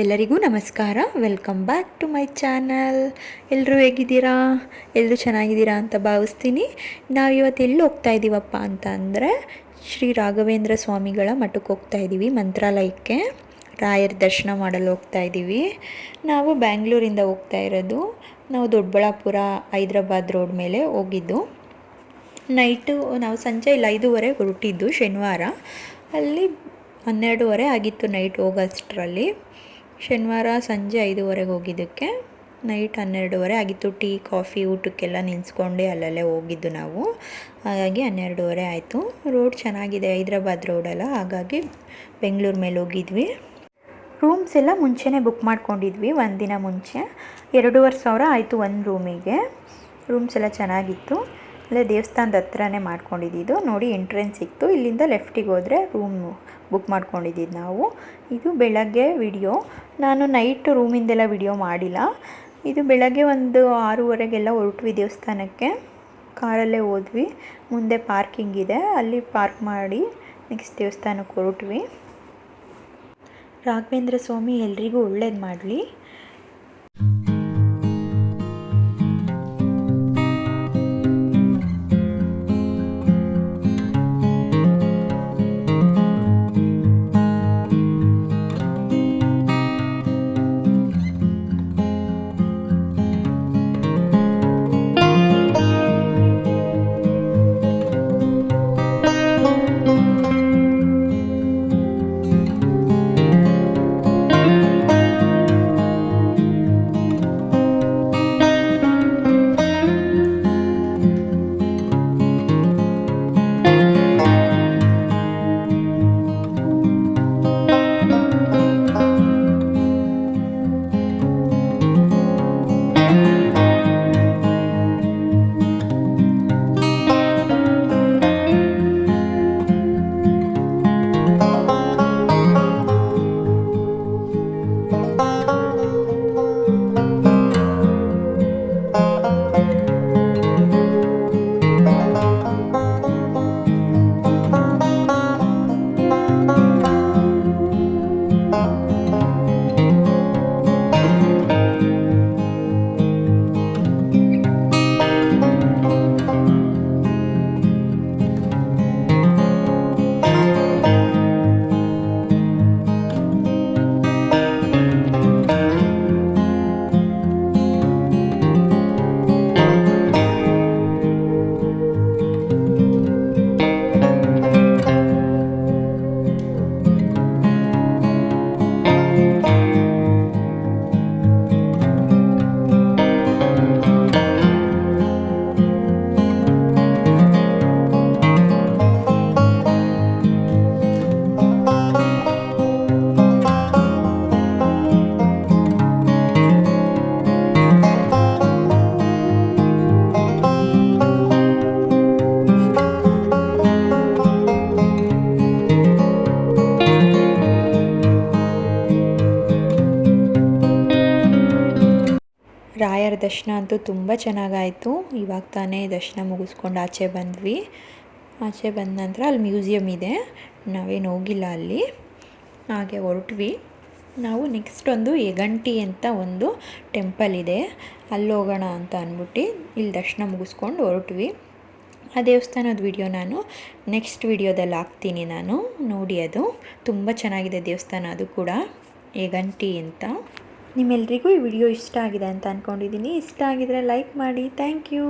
ಎಲ್ಲರಿಗೂ ನಮಸ್ಕಾರ. Welcome back to my channel ಎಲ್ಲರೂ ಹೇಗಿದ್ದೀರಾ? ಎಲ್ಲರೂ ಚೆನ್ನಾಗಿದ್ದೀರಾ ಅಂತ ಭಾವಿಸ್ತೀನಿ. ನಾವು ಇವತ್ತು ಎಲ್ಲಿ ಹೋಗ್ತಾ ಇದ್ದೀವಪ್ಪ ಅಂತ ಅಂದರೆ ಶ್ರೀ ರಾಘವೇಂದ್ರ ಸ್ವಾಮಿಗಳ ಮಠಕ್ಕೆ ಹೋಗ್ತಾ ಇದ್ದೀವಿ ಮಂತ್ರಾಲಯಕ್ಕೆ. ರಾಯರ ದರ್ಶನ ಮಾಡಲು ಹೋಗ್ತಾ ಇದ್ದೀವಿ ನಾವು ಬ್ಯಾಂಗ್ಳೂರಿಂದ ಹೋಗ್ತಾ ಇರೋದು. ನಾವು ದೊಡ್ಡಬಳ್ಳಾಪುರ, ಹೈದ್ರಾಬಾದ್ ರೋಡ್ ಮೇಲೆ ಹೋಗಿದ್ದು. ನೈಟು, ನಾವು ಸಂಜೆ ಇಲ್ಲಿ, ಐದೂವರೆ ಹೊರಟಿದ್ದು ಶನಿವಾರ. ಅಲ್ಲಿ ಹನ್ನೆರಡೂವರೆ ಆಗಿತ್ತು ನೈಟ್ ಹೋಗೋಷ್ಟರಲ್ಲಿ ಶನಿವಾರ ಸಂಜೆ ಐದುವರೆಗೆ ಹೋಗಿದ್ದಕ್ಕೆ, ನೈಟ್ ಹನ್ನೆರಡುವರೆ ಆಗಿತ್ತು. ಟೀ, ಕಾಫಿ, ಊಟಕ್ಕೆಲ್ಲ ನಿಲ್ಸ್ಕೊಂಡೆ ಅಲ್ಲಲ್ಲೇ ಹೋಗಿದ್ದು ನಾವು. ಹಾಗಾಗಿ ಹನ್ನೆರಡೂವರೆ ಆಯಿತು. ರೋಡ್ ಚೆನ್ನಾಗಿದೆ, ಹೈದ್ರಾಬಾದ್ ರೋಡೆಲ್ಲ. ಹಾಗಾಗಿ ಬೆಂಗಳೂರು ಮೇಲೆ ಹೋಗಿದ್ವಿ. ರೂಮ್ಸ್ ಎಲ್ಲ ಮುಂಚೆನೇ ಬುಕ್ ಮಾಡ್ಕೊಂಡಿದ್ವಿ, ಒಂದಿನ ದಿನ ಮುಂಚೆ. ಎರಡೂವರೆ ಸಾವಿರ ಆಯಿತು ಒಂದು ರೂಮಿಗೆ. ರೂಮ್ಸ್ ಎಲ್ಲ ಚೆನ್ನಾಗಿತ್ತು. ಅಲ್ಲೇ ದೇವಸ್ಥಾನದ ಹತ್ರನೇ ಮಾಡ್ಕೊಂಡಿದ್ದು ನೋಡಿ ಎಂಟ್ರೆನ್ಸ್ ಸಿಕ್ತು. ಇಲ್ಲಿಂದ ಲೆಫ್ಟಿಗೆ ಹೋದರೆ ರೂಮ್ ಬುಕ್ ಮಾಡ್ಕೊಂಡಿದ್ದು ನಾವು. ಇದು ಬೆಳಗ್ಗೆ ವಿಡಿಯೋ ನಾನು ನೈಟ್ ರೂಮಿಂದೆಲ್ಲ ವಿಡಿಯೋ ಮಾಡಿಲ್ಲ. ಇದು ಬೆಳಗ್ಗೆ ಒಂದು ಆರೂವರೆಗೆಲ್ಲ ಹೊರಟ್ವಿ ದೇವಸ್ಥಾನಕ್ಕೆ. ಕಾರಲ್ಲೇ ಹೋದ್ವಿ. ಮುಂದೆ ಪಾರ್ಕಿಂಗ್ ಇದೆ. ಅಲ್ಲಿ ಪಾರ್ಕ್ ಮಾಡಿ ನೆಕ್ಸ್ಟ್ ದೇವಸ್ಥಾನಕ್ಕೆ ಹೊರಟ್ವಿ. ರಾಘವೇಂದ್ರ ಸ್ವಾಮಿ ಎಲ್ರಿಗೂ ಒಳ್ಳೇದು ಮಾಡಲಿ. ರಾಯರ ದರ್ಶನ ಅಂತೂ ತುಂಬ ಚೆನ್ನಾಗಾಯಿತು. ಇವಾಗ ತಾನೇ ದರ್ಶನ ಮುಗಿಸ್ಕೊಂಡು ಆಚೆ ಬಂದ್ವಿ. ಆಚೆ ಬಂದ ನಂತರ ಅಲ್ಲಿ ಮ್ಯೂಸಿಯಮ್ ಇದೆ. ನಾವೇನು ಹೋಗಿಲ್ಲ ಅಲ್ಲಿ. ಹಾಗೆ ಹೊರಟ್ವಿ. ನಾವು ನೆಕ್ಸ್ಟ್ ಒಂದು ಯಗಂಟಿ ಅಂತ ಒಂದು ಟೆಂಪಲ್ ಇದೆ. ಅಲ್ಲಿ ಹೋಗೋಣ ಅಂತ ಅಂದ್ಬಿಟ್ಟು ಇಲ್ಲಿ ದರ್ಶನ ಮುಗಿಸ್ಕೊಂಡು ಹೊರಟ್ವಿ. ಆ ದೇವಸ್ಥಾನದ ವಿಡಿಯೋ ನಾನು ನೆಕ್ಸ್ಟ್ ವಿಡಿಯೋದಲ್ಲಿ ಹಾಕ್ತೀನಿ ನಾನು. ನೋಡಿ ಅದು. ತುಂಬ ಚೆನ್ನಾಗಿದೆ ದೇವಸ್ಥಾನ ಅದು ಕೂಡ. ಯಗಂಟಿ ಅಂತ. ನಿಮ್ಮೆಲ್ರಿಗೂ ಈ ವಿಡಿಯೋ ಇಷ್ಟ ಆಗಿದೆ ಅಂತ ಅಂದ್ಕೊಂಡಿದ್ದೀನಿ ಇಷ್ಟ ಆಗಿದರೆ ಲೈಕ್ ಮಾಡಿ. Thank you.